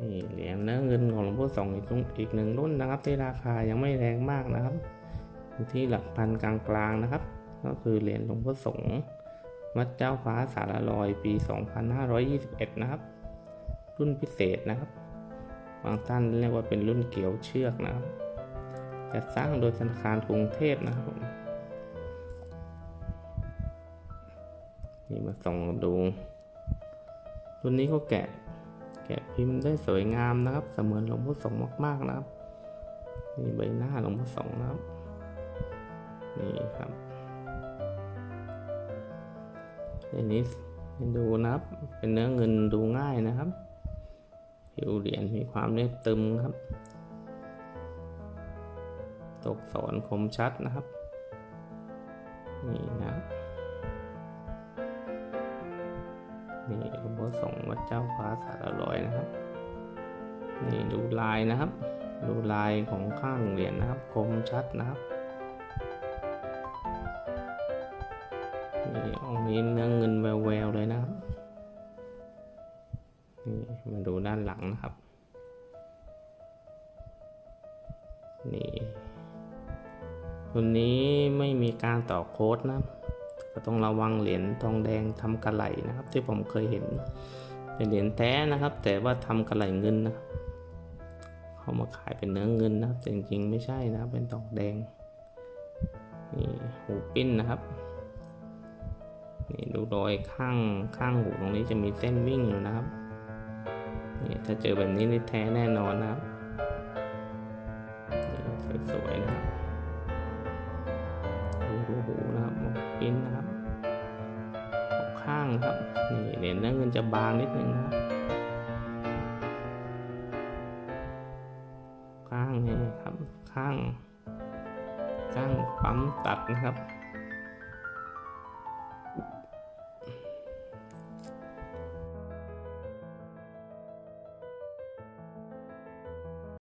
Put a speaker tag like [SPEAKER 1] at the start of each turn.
[SPEAKER 1] นี่เหรียญเนื้อเงินของหลวงพ่อสองอีกอีกหนึ่งรุ่นนะครับ ที่ราคายังไม่แรงมากนะครับอยู่ที่หลักพันกลางๆนะครับ ก็คือเหรียญหลวงพ่อสงฆ์วัดเจ้าฟ้าสารลอยปี 2521 นะครับ รุ่นพิเศษนะครับบางท่านเรียกว่าเป็นรุ่นเกี่ยวเชือกนะครับจัดสร้างโดยธนาคารกรุงเทพนะครับผมนี่มาส่องดูรุ่นนี้ก็แกะ แกะพิมพ์ได้สวยงามนะครับ เสมือนหลวงพ่อสงมากๆนะครับ นี่ใบหน้าหลวงพ่อสงนะครับ นี่ครับอันนี้ให้ดูนะครับ เป็นเนื้อเงินดูง่ายนะครับ ผิวเหรียญมีความเรียบตึมครับ ตกสอนคมชัดนะครับ นี่นะ นี่หลวงพ่อสงฆ์วัดเจ้าฟ้าสารลอยนะครับนี่ดูลายนะครับ ดูลายของข้างเหรียญนะครับ คมชัดนะครับนี่องค์นี้เนื้อเงินแววๆเลยนะครับนี่มาดูด้านหลังนะครับนี่ตัวนี้ไม่มีการต่อโค้ดนะ ก็ต้องระวังเหรียญทองแดงทำกระไหลนะครับ ที่ผมเคยเห็นเป็นเหรียญแท้นะครับ แต่ว่าทำกระไหลเงินนะครับเขามาขายเป็นเนื้อเงินนะครับแต่จริงๆไม่ใช่นะครับเป็นทองแดงนี่หูปิ้นนะครับนี่ดูรอยข้างข้างหูตรงนี้จะมีเส้นวิ่งอยู่นะครับนี่ถ้าเจอแบบนี้นี่แท้แน่นอนนะครับสวยๆนะครับดูหูนะครับหมวกปิ้นนะครับ ครับนี่เหรียญเนื้อเงินจะบางนิดนึงนะครับข้างนี่ครับข้างข้างปั๊มตัดนะครับ